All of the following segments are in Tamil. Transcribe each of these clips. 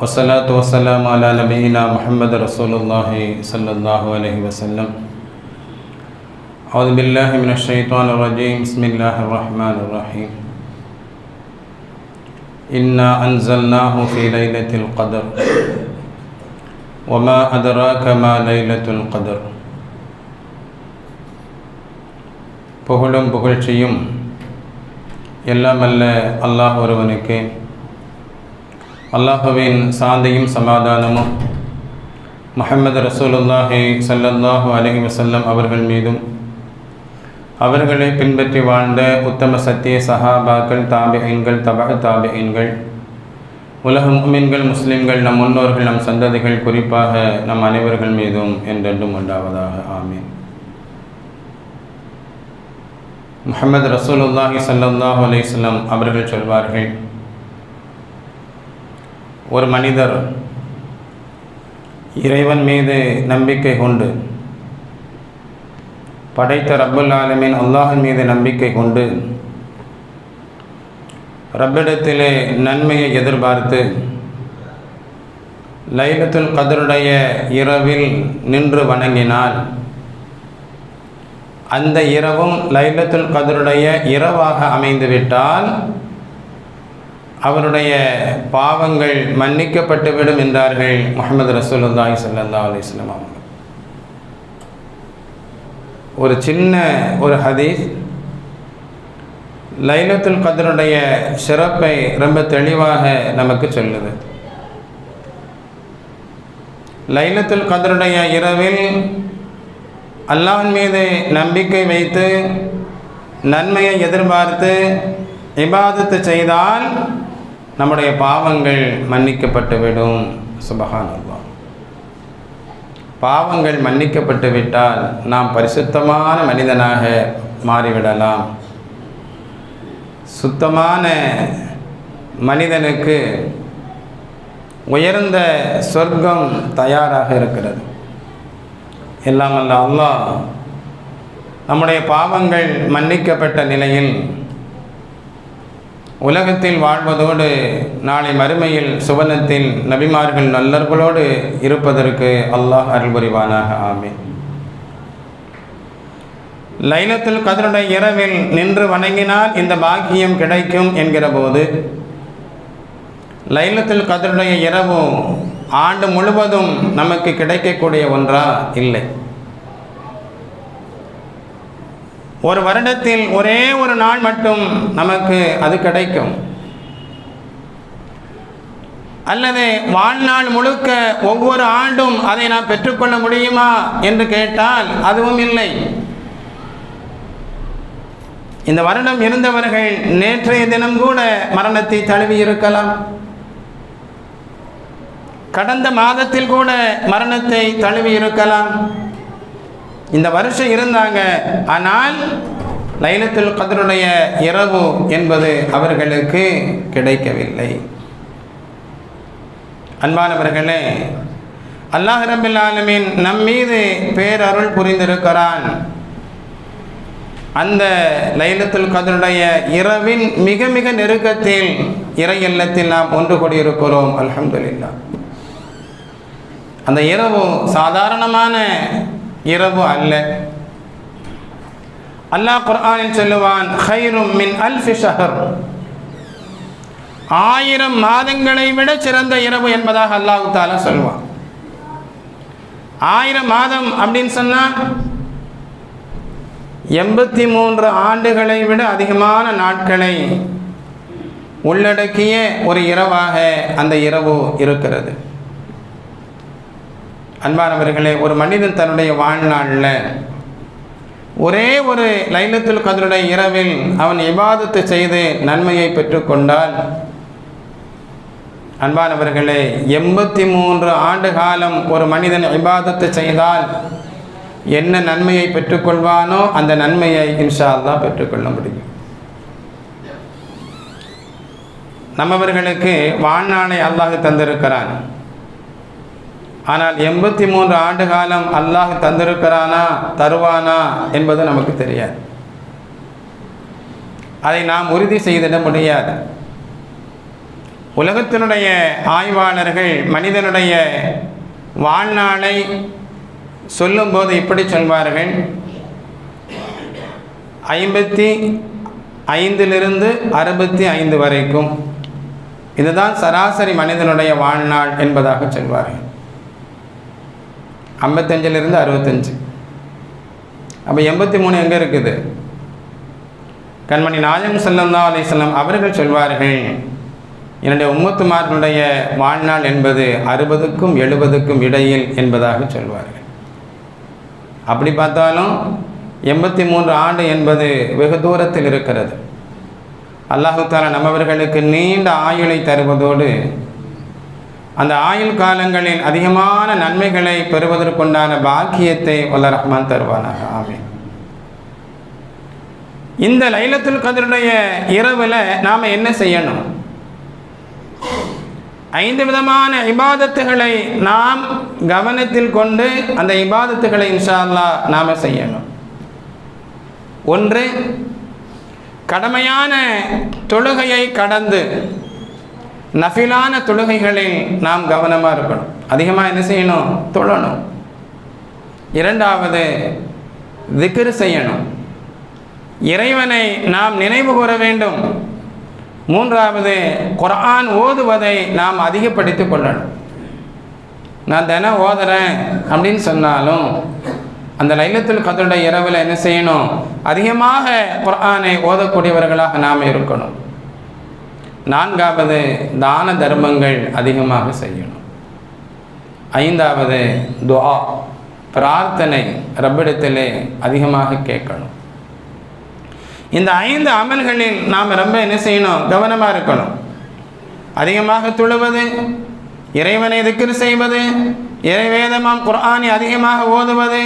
والصلاة والسلام على نبينا محمد رسول الله صلى الله عليه وسلم أعوذ بالله من الشيطان الرجيم بسم الله الرحمن الرحيم إنا أنزلناه في ليلة القدر وما أدراك ما ليلة القدر புகழும் புகழ்ச்சியும் எல்லாம் அல்ல அல்லாஹ் ஒருவனுக்கு அல்லாஹுவின் சாந்தியும் சமாதானமும் முஹம்மது ரசூலுல்லாஹி ஸல்லல்லாஹு அலஹி வசல்லம் அவர்கள் மீதும் அவர்களை பின்பற்றி வாழ்ந்த உத்தம சத்திய சஹாபாக்கள் தாபியன்கள் தபக தாபியன்கள் உலக முமின்கள் முஸ்லீம்கள் நம் முன்னோர்கள் நம் சந்ததிகள் குறிப்பாக நம் அனைவர்கள் மீதும் என்றென்றும் உண்டாவதாக. ஆமீன். முகமது ரசூலுல்லாஹி சல்லாஹூ அலைஹி அவர்கள் சொல்வார்கள் ஒரு மனிதர் இறைவன் மீது நம்பிக்கை கொண்டு படைத்த ரப்புல் ஆலமின் அல்லாஹின் மீது நம்பிக்கை கொண்டு ரப்பிடத்திலே நன்மையை எதிர்பார்த்து லைலத்துல் கதருடைய இரவில் நின்று வணங்கினால் அந்த இரவும் லைலத்துல் கதருடைய இரவாக அமைந்துவிட்டால் அவருடைய பாவங்கள் மன்னிக்கப்பட்டுவிடும் என்றார்கள் முகமது ரசூலுல்லாஹி ஸல்லல்லாஹு அலைஹி வஸல்லம் அவங்க ஒரு சின்ன ஒரு ஹதீஸ். லைலத்துல் கதருடைய சிறப்பை ரொம்ப தெளிவாக நமக்கு சொல்லுது. லைலத்துல் கதருடைய இரவில் அல்லாஹின் மீது நம்பிக்கை வைத்து நன்மையை எதிர்பார்த்து இபாதத்து செய்தால் நம்முடைய பாவங்கள் மன்னிக்கப்பட்டுவிடும். சுபகான் பாவங்கள் மன்னிக்கப்பட்டு விட்டால் நாம் பரிசுத்தமான மனிதனாக மாறிவிடலாம். சுத்தமான மனிதனுக்கு உயர்ந்த சொர்க்கம் தயாராக இருக்கிறது. எல்லாம் அல்ல அல்லாஹ். நம்முடைய பாவங்கள் மன்னிக்கப்பட்ட நிலையில் உலகத்தில் வாழ்வதோடு நாளை மறுமையில் சுவனத்தில் நபிமார்கள் நல்லர்களோடு இருப்பதற்கு அல்லாஹ் அருள் புரிவானாக ஆமீன். லைலத்துல் கதருடைய இரவில் நின்று வணங்கினால் இந்த பாக்கியம் கிடைக்கும் என்கிற போது லைலத்தில் கதருடைய இரவு ஆண்டு முழுவதும் நமக்கு கிடைக்கக்கூடிய ஒன்றா? இல்லை. ஒரு வருடத்தில் ஒரே ஒரு நாள் மட்டும் நமக்கு அது கிடைக்கும். அல்லது வாழ்நாள் முழுக்க ஒவ்வொரு ஆண்டும் அதை நாம் பெற்றுக்கொள்ள முடியுமா என்று கேட்டால் அதுவும் இல்லை. இந்த வருடம் இருந்தவர்கள் நேற்றைய தினம் கூட மரணத்தை தழுவி இருக்கலாம். கடந்த மாதத்தில் கூட மரணத்தை தழுவி இருக்கலாம். இந்த வருஷம் இருந்தாங்க. ஆனால் லைலத்தில் கதருடைய இரவு என்பது அவர்களுக்கு கிடைக்கவில்லை. அன்பானவர்களே அல்லாஹ் ரபில் ஆலமீன் நம் மீது பேரருள் புரிந்திருக்கிறான். அந்த லைலத்துல் கதருடைய இரவின் மிக மிக நெருக்கத்தில் இறை இல்லத்தில் நாம் ஒன்று கூடியிருக்கிறோம். அலமதுல்லா அந்த இரவு சாதாரணமான இரவு அல்ல. அல்லாஹ் குர்ஆனில் சொல்லுவான் ஹைரும் மின் அல்ஃபி ஷஹர். ஆயிரம் மாதங்களை விட சிறந்த இரவு என்பதாக அல்லாஹு தாலா சொல்லுவான். ஆயிரம் மாதம் அப்படின்னு சொன்னால் எண்பத்தி மூன்று ஆண்டுகளை விட அதிகமான நாட்களை உள்ளடக்கிய ஒரு இரவாக அந்த இரவு இருக்கிறது. அன்பானவர்களே ஒரு மனிதன் தன்னுடைய வாழ்நாளில் ஒரே ஒரு லைலத்துல் கதருடைய இரவில் அவன் இபாதத்தை செய்து நன்மையை பெற்றுக்கொண்டால் அன்பானவர்களே எண்பத்தி மூன்று ஆண்டு காலம் ஒரு மனிதன் இபாதத்தை செய்தால் என்ன நன்மையை பெற்றுக்கொள்வானோ அந்த நன்மையை இன்ஷா பெற்றுக்கொள்ள முடியும். நம்மவர்களுக்கு வாழ்நாளை அல்லாஹ் தந்திருக்கிறான். ஆனால் எண்பத்தி மூன்று ஆண்டு காலம் அல்லாஹ் தந்திருக்கிறானா தருவானா என்பது நமக்கு தெரியாது. அதை நாம் உறுதி செய்திட முடியாது. உலகத்தினுடைய ஆய்வாளர்கள் மனிதனுடைய வாழ்நாளை சொல்லும்போது இப்படி சொல்வார்கள். ஐம்பத்தி ஐந்திலிருந்து அறுபத்தி ஐந்து வரைக்கும். இதுதான் சராசரி மனிதனுடைய வாழ்நாள் என்பதாக சொல்வார்கள். ஐம்பத்தஞ்சிலிருந்து அறுபத்தஞ்சு. அப்போ எண்பத்தி மூணு எங்கே இருக்குது? கண்மணி நாயம் சல்லல்லா செல்லம் அவர்கள் சொல்வார்கள் என்னுடைய உம்மத்துமார்களுடைய வாழ்நாள் என்பது அறுபதுக்கும் எழுபதுக்கும் இடையில் என்பதாக சொல்வார்கள். அப்படி பார்த்தாலும் எண்பத்தி மூன்று ஆண்டு என்பது வெகு தூரத்தில் இருக்கிறது. அல்லாஹு தாலா நம்மவர்களுக்கு நீண்ட ஆயுளை தருவதோடு அந்த ஆயுள் காலங்களில் அதிகமான நன்மைகளை பெறுவதற்குண்டான பாக்கியத்தை உள்ள ரஹ்மான் தருவானாக. ஆமீன். இந்த லைலத்துல் கதருடைய இரவில் நாம் என்ன செய்யணும்? ஐந்து விதமான இபாதத்துகளை நாம் கவனத்தில் கொண்டு அந்த இபாதத்துகளை இன்ஷா நாம் செய்யணும். ஒன்று கடமையான தொழுகையை கடந்து நஃபிலான தொழுகைகளில் நாம் கவனமாக இருக்கணும். அதிகமாக என்ன செய்யணும்? தொழணும். இரண்டாவது திக்ரு செய்யணும். இறைவனை நாம் நினைவு கூற வேண்டும். மூன்றாவது குர்ஆன் ஓதுவதை நாம் அதிகப்படுத்தி கொள்ளணும். நான் தினம் ஓதுறேன் அப்படின்னு சொன்னாலும் அந்த லைலத்தில் கதருடைய இரவில் என்ன செய்யணும்? அதிகமாக குர்ஆனை ஓதக்கூடியவர்களாக நாம் இருக்கணும். நான்காவது தான தர்மங்கள் அதிகமாக செய்யணும். ஐந்தாவது துஆ பிரார்த்தனை ரப்பிடத்திலே அதிகமாக கேட்கணும். இந்த ஐந்து அமல்களில் நாம் ரொம்ப என்ன செய்யணும்? கவனமாக இருக்கணும். அதிகமாக துழுவது இறைவனை திக்ர் செய்வது இறைவேதமாம் குர்ஆனை அதிகமாக ஓதுவது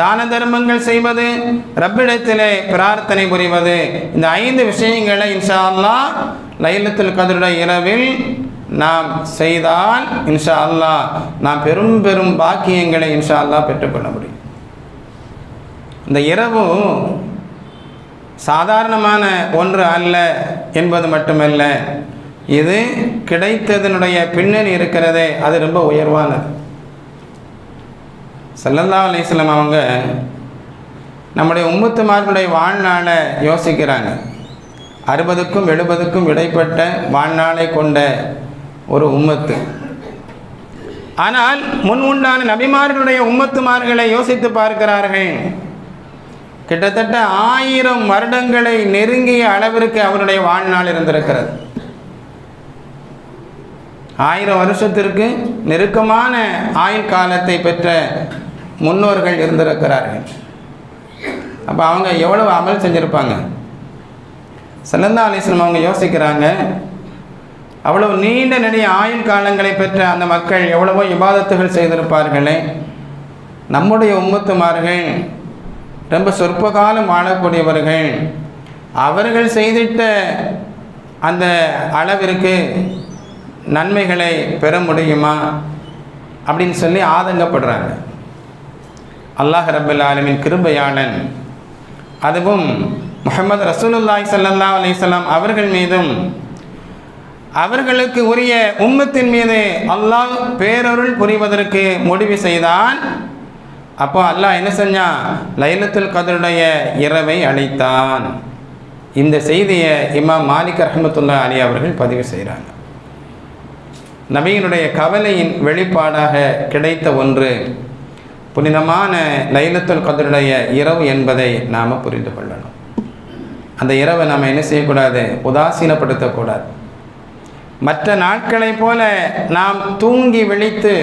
தான தர்மங்கள் செய்வது ரப்பிடத்திலே பிரார்த்தனை புரிவது. இந்த ஐந்து விஷயங்களை இன்ஷா அல்லாஹ் லைலத்தில் கதருடைய இரவில் நாம் செய்தால் இன்ஷா அல்லாஹ் நாம் பெரும் பெரும் பாக்கியங்களை இன்ஷா அல்லாஹ் பெற்றுக்கொள்ள முடியும். இந்த இரவு சாதாரணமான ஒன்று அல்ல என்பது மட்டுமல்ல இது கிடைத்ததனுடைய பின்னணி இருக்கிறதே அது ரொம்ப உயர்வானது. சல்லல்லா அலிஸ்லாம் அவங்க நம்முடைய உம்மத்துமார்களுடைய வாழ்நாளை யோசிக்கிறாங்க. அறுபதுக்கும் எழுபதுக்கும் இடைப்பட்ட வாழ்நாளை கொண்ட ஒரு உம்மத்து. ஆனால் முன் உண்டான நபிமார்களுடைய உம்மத்துமார்களை யோசித்து பார்க்கிறார்கள். கிட்டத்தட்ட ஆயிரம் வருடங்களை நெருங்கிய அளவிற்கு அவருடைய வாழ்நாள் இருந்திருக்கிறது. ஆயிரம் வருஷத்திற்கு நெருக்கமான ஆயுள் காலத்தை பெற்ற முன்னோர்கள் இருந்திருக்கிறார்கள். அப்போ அவங்க எவ்வளவு அமல் செஞ்சுருப்பாங்க? சல்லந்தா அலிஸ்லம் அவங்க யோசிக்கிறாங்க அவ்வளவு நீண்ட நெடிய ஆயுள் காலங்களை பெற்ற அந்த மக்கள் எவ்வளவோ விவாதத்துகள் செய்திருப்பார்களே. நம்முடைய உம்மத்துமார்கள் ரொம்ப சொற்ப காலம் வாழக்கூடியவர்கள். அவர்கள் செய்திட்ட அந்த அளவிற்கு நன்மைகளை பெற முடியுமா அப்படின்னு சொல்லி ஆதங்கப்படுறாங்க. அல்லாஹ் ரபுல் ஆலமின் கிருபையாளன். அதுவும் முகமது ரசூலுல்லாய் சல்லா அலிசல்லாம் அவர்கள் மீதும் அவர்களுக்கு உரிய உம்மத்தின் மீது அல்லாஹ் பேரருள் புரிவதற்கு முடிவு செய்தான். அப்போ அல்லாஹ் என்ன செஞ்சான் லைலத்துல் கதருடைய இரவை அழைத்தான். இந்த செய்தியை இமாம் மாலிக் ரஹமத்துல்லா அலி அவர்கள் பதிவு செய்கிறாங்க நபியினுடைய கவலையின் வெளிப்பாடாக கிடைத்த ஒன்று புனிதமான லைலத்துல் கதருடைய இரவு என்பதை நாம் புரிந்து கொள்ளணும். அந்த இரவை நாம் என்ன செய்யக்கூடாது? உதாசீனப்படுத்தக்கூடாது. மற்ற நாட்களைப் போல நாம் தூங்கி விழித்து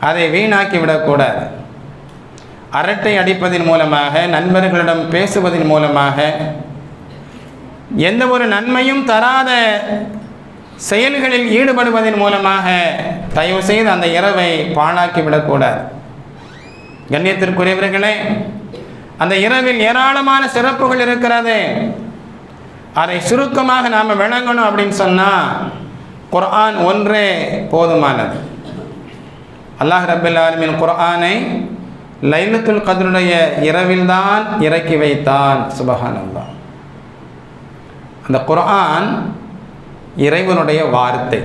அதை வீணாக்கி விடக்கூடாது. அரட்டை அடிப்பதன் மூலமாக நண்பர்களிடம் பேசுவதன் மூலமாக எந்த ஒரு நன்மையும் தராத செயல்களில் ஈடுபடுவதன் மூலமாக தயவு செய்து அந்த இரவை பாழாக்கி விடக்கூடாது கண்ணியத்திற்குரியவர்களே அந்த இரவில் ஏராளமான சிறப்புகள் இருக்கிறது. அதை சுருக்கமாக நாம் விளங்கணும் அப்படின்னு சொன்னால் குர்ஆன் ஒன்றே போதுமானது. அல்லாஹ் ரபில் ஆலமின் குர்ஆனை லைலத்துல் கதருடைய இரவில்தான் இறக்கி வைத்தான். சுபஹான் அந்த குர்ஆன் இறைவனுடைய வார்த்தை.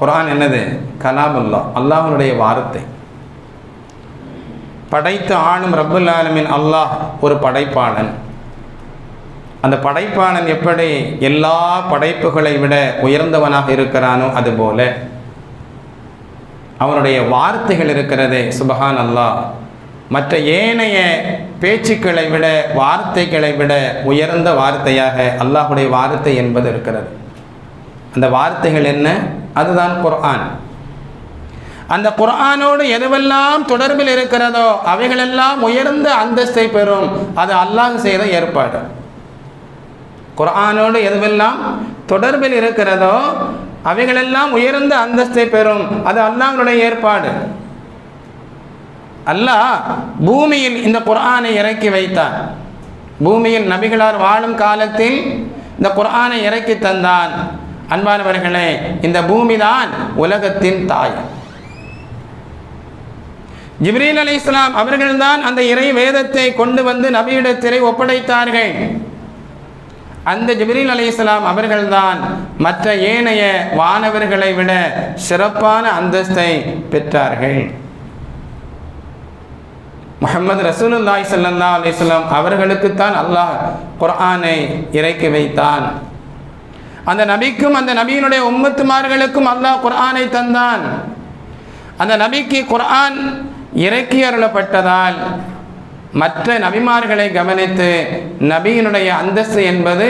குரான் என்னது? கலாமுல்லா அல்லாஹனுடைய வார்த்தை. படைத்து ஆளும் ரப்புல் ஆலமின் அல்லாஹ் ஒரு படைப்பாளன். அந்த படைப்பாளன் எப்படி எல்லா படைப்புகளை விட உயர்ந்தவனாக இருக்கிறானோ அதுபோல அவனுடைய வார்த்தைகள் இருக்கிறதே சுபஹான் அல்லாஹ் மற்ற ஏனைய பேச்சுக்களை விட வார்த்தைகளை விட உயர்ந்த வார்த்தையாக அல்லாஹுடைய வார்த்தை என்பது இருக்கிறது. அந்த வார்த்தைகள் என்ன? அதுதான் குர்ஆன். அந்த குர்ஆனோடு எதுவெல்லாம் தொடர்பில் இருக்கிறதோ அவைகளெல்லாம் உயர்ந்த அந்தஸ்தை பெறும். அது அல்லாஹ் செய்த ஏற்பாடு. குர்ஆனோடு எதுவெல்லாம் தொடர்பில் இருக்கிறதோ அவைகளெல்லாம் உயர்ந்த அந்தஸ்தை பெறும். அது அல்லாஹனுடைய ஏற்பாடு. அல்லாஹ் பூமியில் இந்த குர்ஆனை இறக்கி வைத்தான். பூமியில் நபிகளார் வாழும் காலத்தில் இந்த குர்ஆனை இறக்கி தந்தான். அன்பானவர்களே இந்த பூமிதான் உலகத்தின் தாய். ஜிப்ரீல் அலி இஸ்லாம் அவர்கள்தான் அந்த இறை வேதத்தை கொண்டு வந்து நபியிடத்திலே ஒப்படைத்தார்கள். அந்த ஜிப்ரீல் அலி இஸ்லாம் அவர்கள்தான் மற்ற ஏனைய வானவர்களை விட சிறப்பான அந்தஸ்தை பெற்றார்கள். முகமது ரசூலுல்லாய் சல்லா அலிஸ்லாம் அவர்களுக்குத்தான் அல்லாஹ் குர்ஆனை இறக்கி வைத்தான். அந்த நபிக்கும் அந்த நபியினுடைய உம்மத்துமார்களுக்கும் அல்லாஹ் குர்ஆனை தந்தான். அந்த நபிக்கு குர்ஆன் இறக்கி அருளப்பட்டதால் மற்ற நபிமார்களை கவனித்து நபியினுடைய அந்தஸ்து என்பது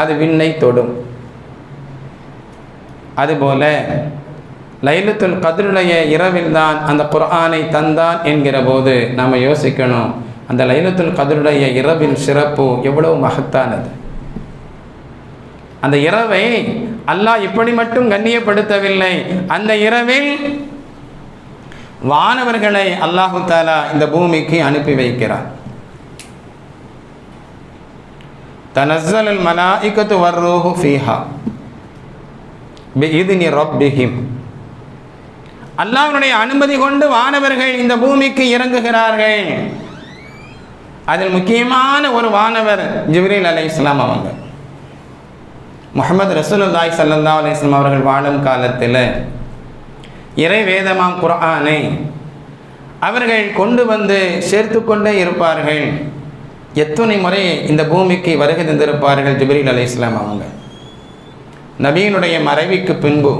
அது விண்ணை தொடும். அதுபோல லைலத்துல் கதிருடைய இரவில் தான் அந்த குர்ஆனை தந்தான் என்கிற போது நாம் யோசிக்கணும் அந்த லைலத்துல் கதிருடைய இரவின் சிறப்பு எவ்வளவு மகத்தானது. அந்த இரவை அல்லாஹ் இப்படி மட்டும் கண்ணியப்படுத்தவில்லை. அந்த இரவில் வானவர்களை அல்லாஹு தாலா இந்த பூமிக்கு அனுப்பி வைக்கிறார். தனசல் மலா இக்கத்து வர்ரூஹு ஃபீஹா. பிஇذن ரொப்பிஹிம். அல்லாஹனுடைய அனுமதி கொண்டு வானவர்கள் இந்த பூமிக்கு இறங்குகிறார்கள். அதில் முக்கியமான ஒரு வானவர் ஜிப்ரீல் அலை இஸ்லாம் அவங்க. முகமது ரசூலுல்லாய் சல்லா அலிஸ்லாம் அவர்கள் வாழும் காலத்தில் இறை வேதமாம் அவர்கள் கொண்டு வந்து சேர்த்து கொண்டே இருப்பார்கள். எத்தனை முறை இந்த பூமிக்கு வருகை தந்திருப்பார்கள் ஜிப்ரீல் அலி இஸ்லாம் அவங்க? நபியினுடைய மறைவிக்கு பின்பு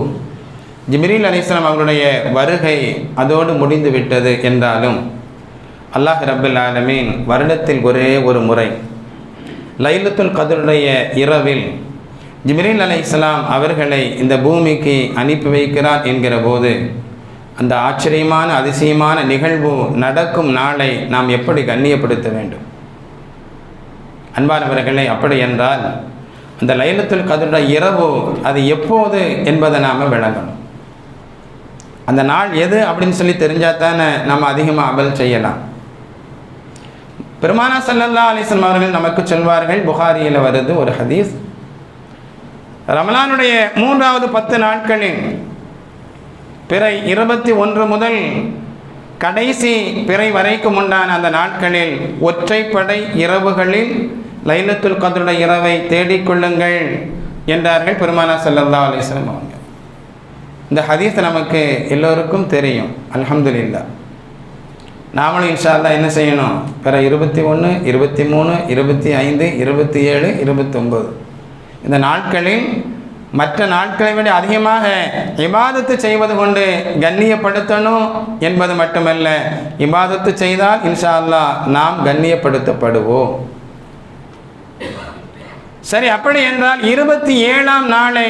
ஜிப்ரீல் அலி இஸ்லாம் அவர்களுடைய வருகை அதோடு முடிந்து விட்டது என்றாலும் அல்லாஹ் ரபுல் ஆலமீன் வருடத்தில் ஒரே ஒரு முறை லைலத்துல் கதருடைய இரவில் ஜிப்ரீல் அலை இஸ்லாம் அவர்களை இந்த பூமிக்கு அனுப்பி வைக்கிறார் என்கிற போது அந்த ஆச்சரியமான அதிசயமான நிகழ்வு நடக்கும் நாளை நாம் எப்படி கண்ணியப்படுத்த வேண்டும்? அன்பானவர்களை அப்படி என்றால் அந்த லைலத்துல் கதருடைய இரவு அது எப்போது என்பதை நாம் விளங்கணும். அந்த நாள் எது அப்படின்னு சொல்லி தெரிஞ்சால் தானே நம்ம அதிகமாக அமல் செய்யலாம். பெருமானா சல்லல்லா அலிஸ்லாம் அவர்கள் நமக்கு சொல்வார்கள் புகாரியில் வருது ஒரு ஹதீஸ். ரமலானுடைய மூன்றாவது பத்து நாட்களில் பிறை இருபத்தி ஒன்று முதல் கடைசி பிறை வரைக்கும் உண்டான அந்த நாட்களில் ஒற்றைப்படை இரவுகளில் லைலத்துல் கதருடைய இரவை தேடிக்கொள்ளுங்கள் என்றார்கள் பெருமானா சல்லல்லா அலிஸ்லம் அவங்க இந்த ஹதீஸ் நமக்கு எல்லோருக்கும் தெரியும். அல்ஹம்துலில்லா நாமளும் இன்ஷால்லா என்ன செய்யணும்? பிற இருபத்தி ஒன்று இருபத்தி மூணு இருபத்தி ஐந்து இருபத்தி ஏழு இருபத்தொம்பது இந்த நாட்களில் மற்ற நாட்களை விட அதிகமாக இபாதத்து செய்வது கொண்டு கண்ணியப்படுத்தணும் என்பது மட்டுமல்ல இபாதத்து செய்தால் இன்ஷா அல்லா நாம் கண்ணியப்படுத்தப்படுவோம். சரி அப்படி என்றால் இருபத்தி ஏழாம் நாளை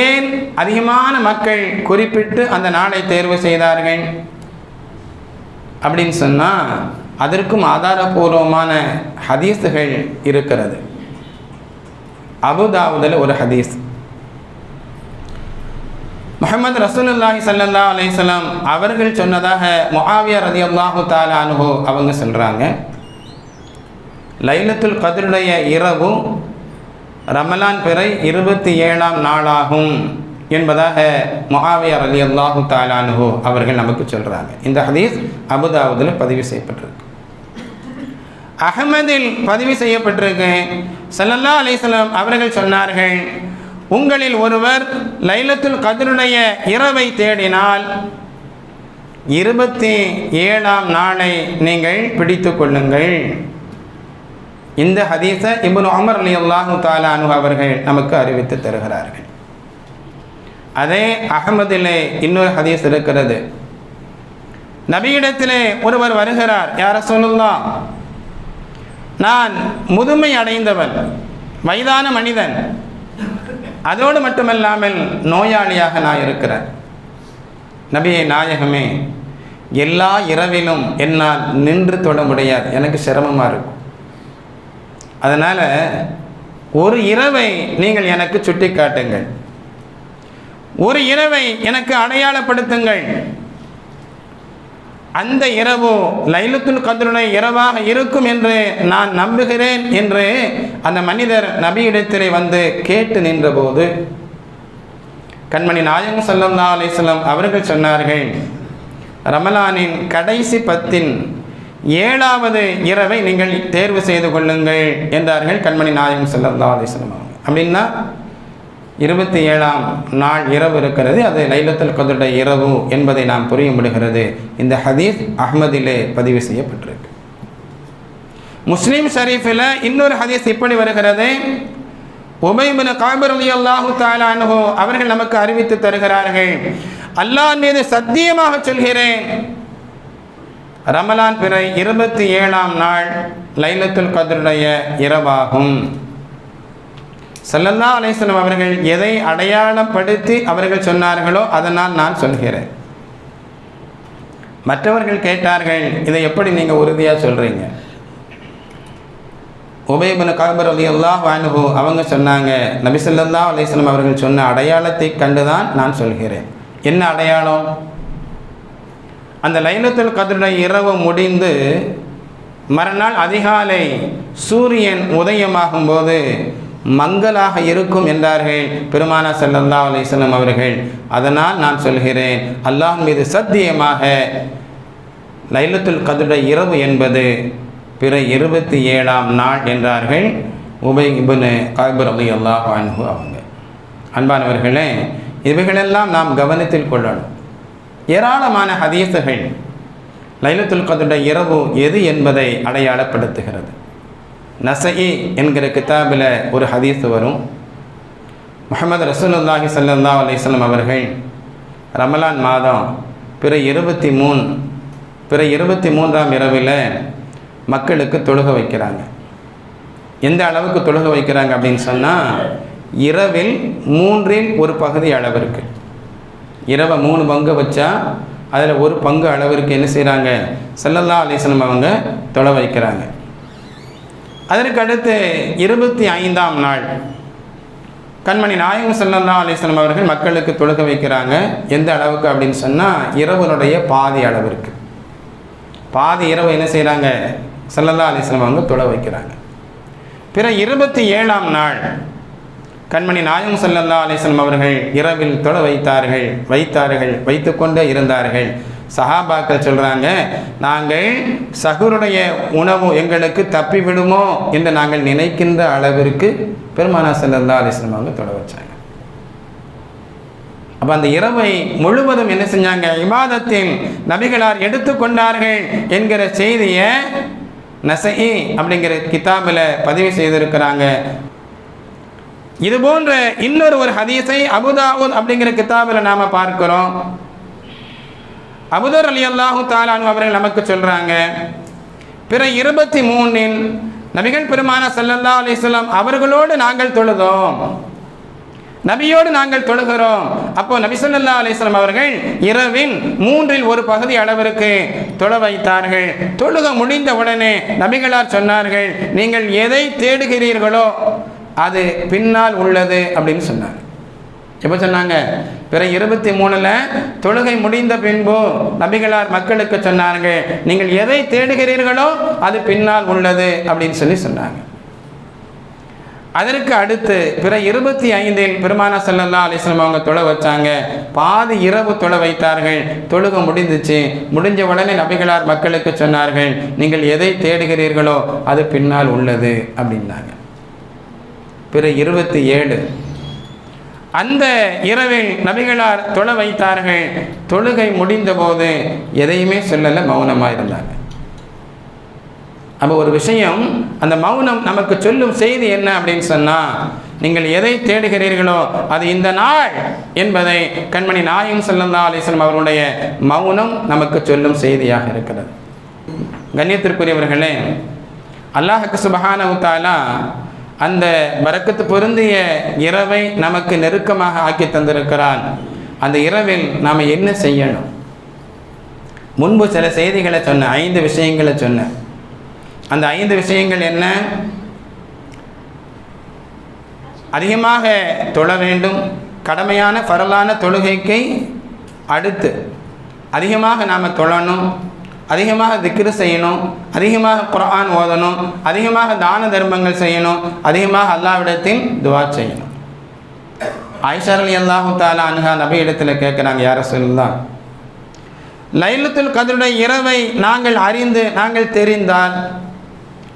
ஏன் அதிகமான மக்கள் குறிப்பிட்டு அந்த நாளை தேர்வு செய்தார்கள்? அப்படின்னு சொன்னால் அதற்கும் ஆதாரபூர்வமான ஹதீஸுகள் இருக்கிறது. அபுதாவுதில் ஒரு ஹதீஸ் முகமது ரசூலுல்லாஹி சல்லல்லா அலைஹிஸ்ஸலாம் அவர்கள் சொன்னதாக முஆவியா ரலியல்லாஹு தஆலா அன்ஹு அவங்க சொல்கிறாங்க லைலத்துல் கதிருடைய இரவு ரமலான் பிறை இருபத்தி ஏழாம் நாளாகும் என்பதாக முஆவியா ரலியல்லாஹு அல்லாஹு அன்ஹு அவர்கள் நமக்கு சொல்கிறாங்க இந்த ஹதீஸ் அபுதாவுதில் பதிவு செய்யப்பட்டிருக்கு அகமதில் பதிவு செய்யப்பட்டிருக்கு சல்லல்லா அலிஸ்லாம் அவர்கள் சொன்னார்கள் உங்களில் ஒருவர் லைலத்துல் கதிருடைய இரவை தேடினால் இருபத்தி ஏழாம் நாளை நீங்கள் பிடித்து கொள்ளுங்கள். இந்த ஹதீஸை இப்னு அமர் அலி அல்லாஹு தாலானு அவர்கள் நமக்கு அறிவித்து தருகிறார்கள். அதே அகமதிலே இன்னொரு ஹதீஸ் இருக்கிறது. நபியிடத்திலே ஒருவர் வருகிறார் யார சொல்லலாம் நான் முதுமை அடைந்தவன் வயதான மனிதன். அதோடு மட்டுமல்லாமல் நோயாளியாக நான் இருக்கிறேன். நபியை நாயகமே எல்லா இரவிலும் என்னால் நின்று தொட முடியாது. எனக்கு சிரமமாக இருக்கும். அதனால் ஒரு இரவை நீங்கள் எனக்கு சுட்டி காட்டுங்கள் ஒரு இரவை எனக்கு அடையாளப்படுத்துங்கள். அந்த இரவு லைலத்துல் கதருடைய இரவாக இருக்கும் என்று நான் நம்புகிறேன் என்று அந்த மனிதர் நபியிடத்திலே வந்து கேட்டு நின்றபோது கண்மணி நாயகம் சல்லல்லா அலிஸ்லாம் அவர்கள் சொன்னார்கள் ரமலானின் கடைசி பத்தின் ஏழாவது இரவை நீங்கள் தேர்வு செய்து கொள்ளுங்கள் என்றார்கள் கண்மணி நாயகம் சல்லல்லா அலிஸ்லாம் அப்படின்னா இருபத்தி ஏழாம் நாள் இரவு இருக்கிறது. அது லைலத்துல் கதருடைய இரவு என்பதை நாம் புரிய முடிகிறது. இந்த ஹதீஸ் அஹ்மதிலே பதிவு செய்யப்பட்டிருக்கு. முஸ்லீம் ஷரீஃபில் இன்னொரு ஹதீஸ் இப்படி வருகிறது. உபைபின் காபர் அலி அல்லாஹு தாலானு அவர்கள் நமக்கு அறிவித்து தருகிறார்கள். அல்லாஹ் மீது சத்தியமாக சொல்கிறேன். ரமலான் பிறை இருபத்தி ஏழாம் நாள் லைலத்துல் கதருடைய இரவாகும். சல்லல்லா அலிஸ்லம் அவர்கள் எதை அடையாளப்படுத்தி அவர்கள் சொன்னார்களோ அதனால் நான் சொல்கிறேன். மற்றவர்கள் கேட்டார்கள் இதை எப்படி நீங்கள் உறுதியாக சொல்கிறீங்க உபயபுன காபர் அலி அல்லாஹ் வானுகு அவங்க சொன்னாங்க நபிசல்லா அலிஸ்லம் அவர்கள் சொன்ன அடையாளத்தை கண்டுதான் நான் சொல்கிறேன். என்ன அடையாளம்? அந்த லைலத்துல் கதருடைய இரவு முடிந்து மறுநாள் அதிகாலை சூரியன் உதயமாகும் போது மங்கலாக இருக்கும் என்றார்கள். பெருமானா சல்லல்லா அலிஸ்லம் அவர்கள் அதனால் நான் சொல்கிறேன் அல்லாஹ் மீது சத்தியமாக லைலத்துல் கதுட இரவு என்பது பிற இருபத்தி ஏழாம் நாள் என்றார்கள் உபை இபுனு காபர் அலி அல்லாஹ் அன்பு அவங்க. அன்பானவர்களே இவைகளெல்லாம் நாம் கவனத்தில் கொள்ளணும். ஏராளமான ஹதீசுகள் லைலத்துல் கதுட இரவு எது என்பதை அடையாளப்படுத்துகிறது. நசஇ என்கிற கித்தாபில் ஒரு ஹதீஸ் வரும். முகமது ரசூலுல்லாஹி சல்லா அலிஸ்லாம் அவர்கள் ரமலான் மாதம் பிற இருபத்தி மூணு பிற இருபத்தி மூன்றாம் இரவில் மக்களுக்கு தொழுக வைக்கிறாங்க. எந்த அளவுக்கு தொழுக வைக்கிறாங்க அப்படின்னு சொன்னால் இரவில் மூன்றில் ஒரு பகுதி அளவிற்கு இரவை மூணு பங்கு வச்சா அதில் ஒரு பங்கு அளவிற்கு என்ன செய்கிறாங்க செல்லல்லா அலிஸ்லம் அவங்க தொலை வைக்கிறாங்க. அதற்கு அடுத்து இருபத்தி ஐந்தாம் நாள். கண்மணி நாயகம் சல்லல்லா அலிஸ்லாம் அவர்கள் மக்களுக்கு தொழுக வைக்கிறாங்க. எந்த அளவுக்கு அப்படின்னு சொன்னால் இரவனுடைய பாதி அளவிற்கு பாதி இரவு என்ன செய்கிறாங்க சல்லல்லா அலிஸ்லாம் அவங்க தொழ வைக்கிறாங்க. பிற இருபத்தி ஏழாம் நாள் கண்மணி நாயகம் சல்லல்லா அலிஸ்லாம் அவர்கள் இரவில் தொழ வைத்தார்கள் வைத்தார்கள் வைத்து கொண்டே இருந்தார்கள். சஹாபாக்கள் சொல்கிறாங்க நாங்கள் சகுருடைய உணவு எங்களுக்கு தப்பி விடுமோ என்று நாங்கள் நினைக்கின்ற அளவிற்கு பெருமானா சல்லல்லா அலிஸ்லாம் அவங்க தொட வச்சாங்க. அப்போ அந்த இரவை முழுவதும் என்ன செஞ்சாங்க? இபாதத்தில் நபிகளார் எடுத்துக்கொண்டார்கள் என்கிற செய்தியை நசை அப்படிங்கிற கிதாபில் பதிவு செய்திருக்கிறாங்க. இது போன்ற இன்னொரு ஒரு ஹதீஸை அபுதாவுத் அப்படிங்கிற கிதாபில் நாம் பார்க்கிறோம். அபுதர் அலி அல்லாஹு தாலானு அவர்கள் நமக்கு சொல்கிறாங்க பிற இருபத்தி மூணில் நபிகள் பெருமான சல்லல்லா அலிஸ்லாம் அவர்களோடு நாங்கள் தொழுதோம். நபியோடு நாங்கள் தொழுகிறோம். அப்போ நபி சொல்லல்லா அலிஸ்லாம் அவர்கள் இரவின் மூன்றில் ஒரு பகுதி அளவிற்கு தொழ வைத்தார்கள். தொழுக முடிந்த உடனே நபிகளார் சொன்னார்கள் நீங்கள் எதை தேடுகிறீர்களோ அது பின்னால் உள்ளது அப்படின்னு சொன்னார் எப்போ சொன்னாங்க? பிற இருபத்தி மூணில் தொழுகை முடிந்த பின்பு நபிகளார் மக்களுக்கு சொன்னார்கள் நீங்கள் எதை தேடுகிறீர்களோ அது பின்னால் உள்ளது அப்படின்னு சொல்லி சொன்னாங்க. அதற்கு அடுத்து பிற இருபத்தி ஐந்தில் பெருமான செல்லல்லா அலிஸ்லாம் அவங்க தொலை வச்சாங்க. பாதி இரவு தொலை வைத்தார்கள். தொழுக முடிந்துச்சு முடிஞ்ச உடனே நபிகளார் மக்களுக்கு சொன்னார்கள் நீங்கள் எதை தேடுகிறீர்களோ அது பின்னால் உள்ளது அப்படின்னாங்க. பிற இருபத்தி ஏழு அந்த இரவில் நபிகளார் தொழ வைத்தார்கள். தொழுகை முடிந்தபோது எதையுமே சொல்லலை மௌனமாக இருந்தாங்க. அப்போ ஒரு விஷயம் அந்த மௌனம் நமக்கு சொல்லும் செய்தி என்ன அப்படின்னு சொன்னால் நீங்கள் எதை தேடுகிறீர்களோ அது இந்த நாள் என்பதை கண்மணி நாயும் செல்லந்தா அலிஸ்லம் அவருடைய மௌனம் நமக்கு சொல்லும் செய்தியாக இருக்கிறது. கண்ணியத்திற்குரியவர்களே அல்லாஹக்கு சுபஹான உத்தாலா அந்த பறக்கத்து பொருந்திய இரவை நமக்கு நெருக்கமாக ஆக்கி தந்திருக்கிறான். அந்த இரவில் நாம் என்ன செய்யணும்? முன்பு சில செய்திகளை சொன்னேன் ஐந்து விஷயங்களை சொன்னேன் அந்த ஐந்து விஷயங்கள் என்ன? அதிகமாக தொழ வேண்டும். கடமையான பரலான தொழுகைக்கு அடுத்து அதிகமாக நாம் தொழணும். அதிகமாக திக்ரு செய்யணும் அதிகமாக குரான் ஓதணும் அதிகமாக தான தர்மங்கள் செய்யணும் அதிகமாக அல்லாவிடத்தில் துவா செய்யணும். ஆயிஷாரலி அல்லாஹு தாலா அனுகா நபி இடத்துல கேட்குறாங்க யார சொல்லலாம் லைலத்துல் கதருடைய இரவை நாங்கள் அறிந்து நாங்கள் தெரிந்தால்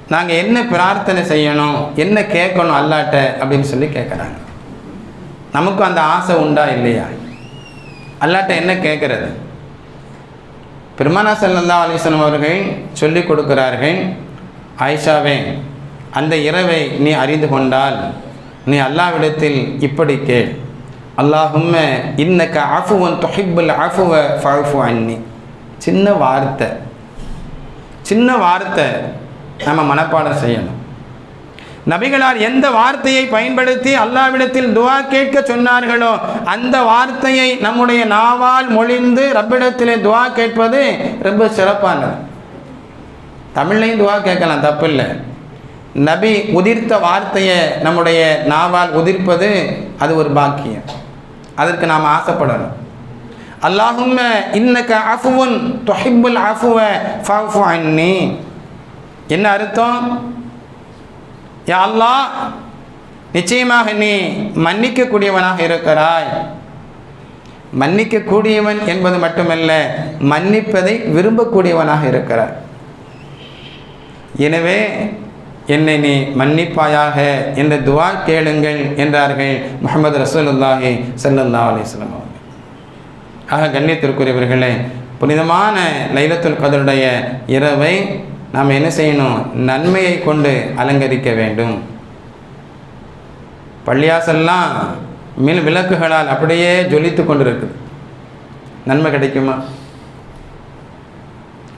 நாங்கள் என்ன பிரார்த்தனை செய்யணும் என்ன கேட்கணும் அல்லாட்ட அப்படின்னு சொல்லி கேட்குறாங்க நமக்கும் அந்த ஆசை உண்டா இல்லையா? அல்லாட்ட என்ன கேட்குறது பெருமானா சல்லல்லா அலிஸ்லம் அவர்கள் சொல்லிக் கொடுக்கிறார்கள் ஆயிஷாவே அந்த இரவை நீ அறிந்து கொண்டால் நீ அல்லாவிடத்தில் இப்படி கேள். அல்லாஹும்ம இன்னக்க அஃபுவன் தொஹிப்புல் அஃபுவ ஃபஃபு அன்னி. சின்ன வார்த்தை. சின்ன வார்த்தை நம்ம மனப்பாடம் செய்யணும். நபிகளார் எந்த வார்த்தையை பயன்படுத்தி அல்லாவிடத்தில் துவா கேட்க சொன்னார்களோ அந்த வார்த்தையை நம்முடைய நாவால் மொழிந்து ரப்பிடத்திலே துவா கேட்பது ரொம்ப சிறப்பானது. தமிழ்லையும் துவா கேட்கலாம் தப்பில்லை. நபி உதிர்த்த வார்த்தையை நம்முடைய நாவால் உதிர்ப்பது அது ஒரு பாக்கியம். அதற்கு நாம் ஆசைப்படணும். அல்லாஹும் இன்னக்க அஃபுவன் தொஹிபுல் அஃபுவ ஃபஃபு அன்னி. என்ன அர்த்தம்? யா நிச்சயமாக நீ மன்னிக்கக்கூடியவனாக இருக்கிறாய். மன்னிக்கக்கூடியவன் என்பது மட்டுமல்ல மன்னிப்பதை விரும்பக்கூடியவனாக இருக்கிறார் எனவே என்னை நீ மன்னிப்பாயாக என்ற துவா கேளுங்கள் என்றார்கள் முகமது ரசூலுல்லாஹி சல்லல்லா அலிஸ்லாம் அவர்கள். ஆக கண்ணியத்திற்குரியவர்களே புனிதமான லைலத்துல் கதருடைய இரவை நாம் என்ன செய்யணும்? நன்மையை கொண்டு அலங்கரிக்க வேண்டும். பள்ளியாசல்லாம் மின் விளக்குகளால் அப்படியே ஜொலித்து கொண்டு இருக்குது நன்மை கிடைக்குமா?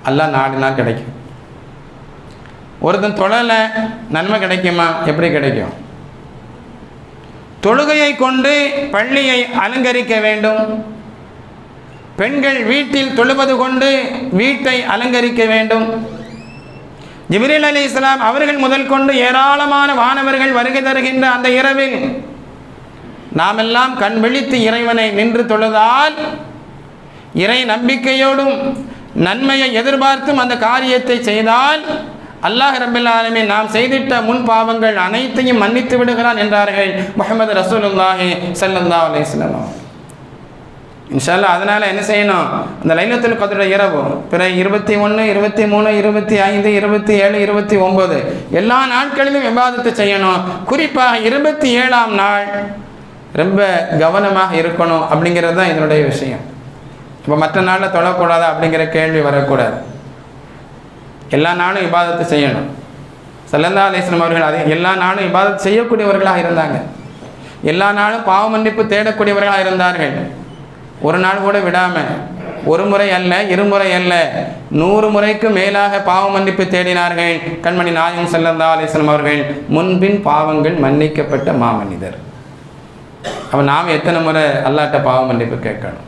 எல்லாம் நாடினா கிடைக்கும். ஒருத்தன் தொழலை நன்மை கிடைக்குமா? எப்படி கிடைக்கும்? தொழுகையை கொண்டு பள்ளியை அலங்கரிக்க வேண்டும். பெண்கள் வீட்டில் தொழுவது கொண்டு வீட்டை அலங்கரிக்க வேண்டும். ஜிப்ரீல் அலி இஸ்லாம் அவர்கள் முதல் கொண்டு ஏராளமான வானவர்கள் வருகை தருகின்ற அந்த இரவில் நாம் எல்லாம் கண் விழித்து இறைவனை நின்று தொழுதால் இறை நம்பிக்கையோடும் நன்மையை எதிர்பார்த்தும் அந்த காரியத்தை செய்தால் அல்லாஹ் ரபில்லாலுமே நாம் செய்திட்ட முன் பாவங்கள் அனைத்தையும் மன்னித்து விடுகிறான் என்றார்கள் முகமது ரசூலுல்லாஹி சல்லா அலிஸ்லாம் இன்ஷால்லா அதனால் என்ன செய்யணும்? அந்த லைலத்தில் கதருடைய இரவு பிற இருபத்தி ஒன்று இருபத்தி மூணு இருபத்தி ஐந்து இருபத்தி ஏழு இருபத்தி ஒம்பது. எல்லா நாட்களிலும் விவாதத்தை செய்யணும். குறிப்பாக இருபத்தி ஏழாம் நாள் ரொம்ப கவனமாக இருக்கணும் அப்படிங்கிறது தான் இதனுடைய விஷயம். இப்போ மற்ற நாளில் தொழக்கூடாதா அப்படிங்கிற கேள்வி வரக்கூடாது. எல்லா நாளும் விவாதத்தை செய்யணும். சல்லல்லா அலிஸ்லாம் அவர்கள் அது எல்லா நாளும் விவாதத்தை செய்யக்கூடியவர்களாக இருந்தாங்க. எல்லா நாளும் பாவ மன்னிப்பு தேடக்கூடியவர்களாக இருந்தார்கள். ஒரு நாள் கூட விடாமல் ஒரு முறை அல்ல இருமுறை அல்ல நூறு முறைக்கு மேலாக பாவ மன்னிப்பு தேடினார்கள். கண்மணி நாயகம் செல்லந்தா அலிஸ்லாம் அவர்கள் முன்பின் பாவங்கள் மன்னிக்கப்பட்ட மாமனிதர். அவன் நாம் எத்தனை முறை அல்லாட்ட பாவ மன்னிப்பு கேட்கணும்?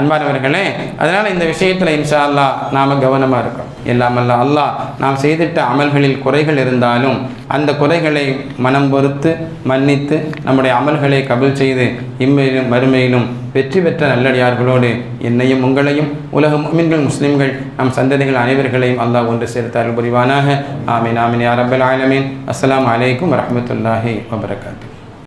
அன்பானவர்களே அதனால் இந்த விஷயத்தில் இன்ஷா அல்லா நாம் கவனமாக இருக்கோம் எல்லாம் அல்லாஹ் நாம் செய்திட்ட அமல்களில் குறைகள் இருந்தாலும் அந்த குறைகளை மனம் பொறுத்து மன்னித்து நம்முடைய அமல்களை கபல் செய்து இம்மையிலும் வறுமையிலும் வெற்றி பெற்ற நல்லடியார்களோடு என்னையும் உங்களையும் உலக முஸ்லிம்கள் முஸ்லிம்கள் நம் சந்ததிகள் அனைவர்களையும் அல்லாஹ் ஒன்று சேர்த்தார்கள் புரிவானாக. ஆமீன் ஆமீன் யா ரப்பல் ஆலமீன். அஸ்லாம் அலைக்கும் வரமத்துல்லாஹி வபரகாத்து.